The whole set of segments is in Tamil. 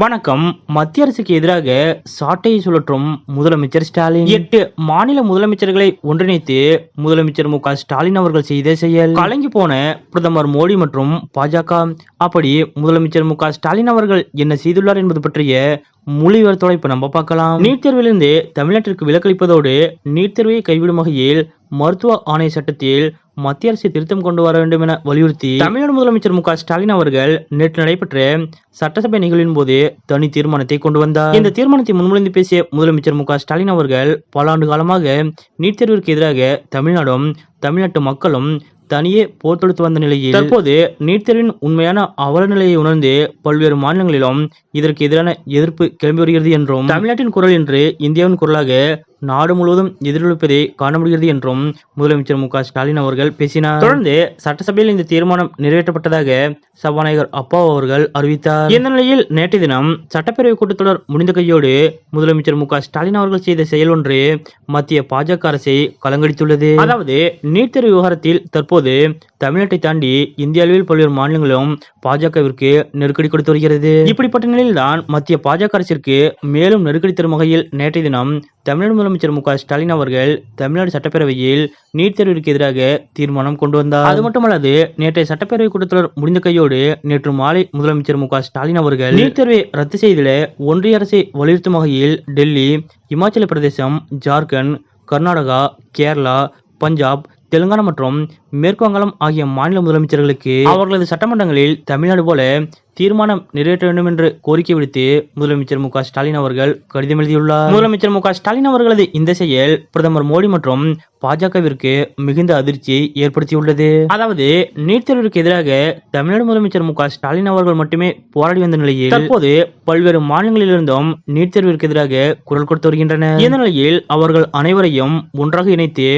வணக்கம். மத்திய அரசுக்கு எதிராக சாட்டையை சுழற்றும் முதலமைச்சர் ஸ்டாலின். எட்டு மாநில முதலமைச்சர்களை ஒன்றிணைத்து முதலமைச்சர் மு ஸ்டாலின் அவர்கள் செய்த செயல். கலங்கி போன பிரதமர் மோடி மற்றும் பாஜக. அப்படி முதலமைச்சர் மு ஸ்டாலின் அவர்கள் என்ன செய்துள்ளார் என்பது பற்றிய முழு இப்போ நம்ம பார்க்கலாம். நீட் தேர்விலிருந்து தமிழ்நாட்டிற்கு விலக்களிப்பதோடு நீட் தேர்வை கைவிடும் வகையில் மருத்துவ ஆணைய சட்டத்தில் மத்திய அரசு திருத்தம் கொண்டு வர வேண்டும் என வலியுறுத்தி தமிழ்நாடு முதலமைச்சர் மு ஸ்டாலின் அவர்கள் நேற்று நடைபெற்ற சட்டசபை நிகழ்வின் போது தனி தீர்மானத்தை கொண்டு வந்தார். இந்த தீர்மானத்தை முன்மொழிந்து பேசிய முதலமைச்சர் மு ஸ்டாலின் அவர்கள் பல ஆண்டு காலமாக நீட் தேர்விற்கு எதிராக தமிழ்நாடும் தமிழ்நாட்டு மக்களும் தனியே போர் தொடுத்து வந்த நிலையில் தற்போது நீட் தேர்வின் உண்மையான அவல நிலையை உணர்ந்து பல்வேறு மாநிலங்களிலும் இதற்கு எதிரான எதிர்ப்பு கிளம்பி வருகிறது என்றும் தமிழ்நாட்டின் குரல் என்று இந்தியாவின் குரலாக நாடு முழுவதும் எதிரொலிப்பதை காண முடிகிறது என்றும் முதலமைச்சர் மு ஸ்டாலின் அவர்கள் பேசினார். தொடர்ந்து சட்டசபையில் இந்த தீர்மானம் நிறைவேற்றப்பட்டதாக சபாநாயகர் அப்பா அவர்கள் அறிவித்தார். இந்த நிலையில் நேற்று தினம் சட்டப்பேரவை கூட்டத்தொடர் முடிந்த கையோடு முதலமைச்சர் மு ஸ்டாலின் அவர்கள் செய்த செயல் ஒன்று மத்திய பாஜக அரசை கலங்கடித்துள்ளது. அதாவது நீட் தேர்வு விவகாரத்தில் தற்போது தமிழ்நாட்டை தாண்டி இந்திய அளவில் பல்வேறு மாநிலங்களும் பாஜகவிற்கு நெருக்கடி கொடுத்து வருகிறது. இப்படிப்பட்ட நிலையில்தான் மத்திய பாஜக அரசிற்கு மேலும் நெருக்கடி தரும் வகையில் நேற்றைய தினம் தமிழ்நாடு முதலமைச்சர் மு க ஸ்டாலின் அவர்கள் தமிழ்நாடு சட்டப்பேரவையில் நீட் தேர்விற்கு எதிராக தீர்மானம் கொண்டு வந்தார். அது மட்டுமல்லாது நேற்றைய சட்டப்பேரவை கூட்டத்தொடர் முடிந்த கையோடு நேற்று மாலை முதலமைச்சர் மு க ஸ்டாலின் அவர்கள் நீட் தேர்வை ரத்து செய்திட ஒன்றிய அரசை வலியுறுத்தும் வகையில் டெல்லி இமாச்சல பிரதேசம் ஜார்க்கண்ட் கர்நாடகா கேரளா பஞ்சாப் தெலுங்கானா மற்றும் மேற்கு வங்காளம் ஆகிய மாநில முதலமைச்சர்களுக்கு அவர்களது சட்டமன்றங்களில் தமிழ்நாடு போல தீர்மானம் நிறைவேற்ற வேண்டும் என்று கோரிக்கை விடுத்து முதலமைச்சர் மு ஸ்டாலின் அவர்கள் கடிதம் எழுதியுள்ளார். முதலமைச்சர் மு ஸ்டாலின் அவர்களது இந்த செயல் பிரதமர் மோடி மற்றும் பாஜகவிற்கு மிகுந்த அதிர்ச்சியை ஏற்படுத்தியுள்ளது. அதாவது நீட் தேர்விற்கு எதிராக தமிழ்நாடு முதலமைச்சர் மு ஸ்டாலின் அவர்கள் மட்டுமே போராடி வந்த நிலையில் தற்போது பல்வேறு மாநிலங்களிலிருந்தும் நீட் தேர்விற்கு எதிராக குரல் கொடுத்து வருகின்றனர். இந்த நிலையில் அவர்கள் அனைவரையும் ஒன்றாக இணைத்து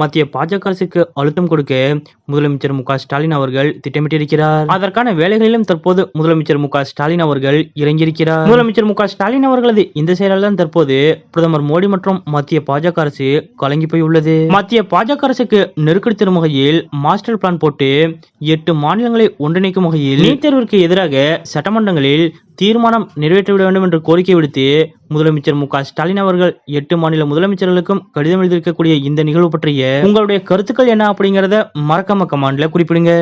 மத்திய பாஜக அரசுக்கு அழுத்தம் கொடுக்க முதலமைச்சர் மு ஸ்டாலின் அவர்கள் திட்டமிட்டிருக்கிறார். அதற்கான வேலைகளிலும் தற்போது முதலமைச்சர் மு ஸ்டாலின் அவர்கள் இறங்கியிருக்கிறார். முதலமைச்சர் மு ஸ்டாலின் அவர்களது இந்த செயலால் தான் தற்போது பிரதமர் மோடி மற்றும் மத்திய பாஜக அரசு கலங்கி போய் உள்ளது மத்திய பாஜக அரசுக்கு நெருக்கடி தரும் வகையில் மாஸ்டர் பிளான் போட்டு எட்டு மாநிலங்களை ஒன்றிணைக்கும் வகையில் நீட் தேர்விற்கு எதிராக சட்டமன்றங்களில் தீர்மானம் நிறைவேற்றிவிட வேண்டும் என்று கோரிக்கை விடுத்து முதலமைச்சர் மு க ஸ்டாலின் அவர்கள் எட்டு மாநில முதலமைச்சர்களுக்கும் கடிதம் எழுதியிருக்கக்கூடிய இந்த நிகழ்வு பற்றிய உங்களுடைய கருத்துக்கள் என்ன அப்படிங்கறத மறக்காம கமாண்ட்ல குறிப்பிடுங்க.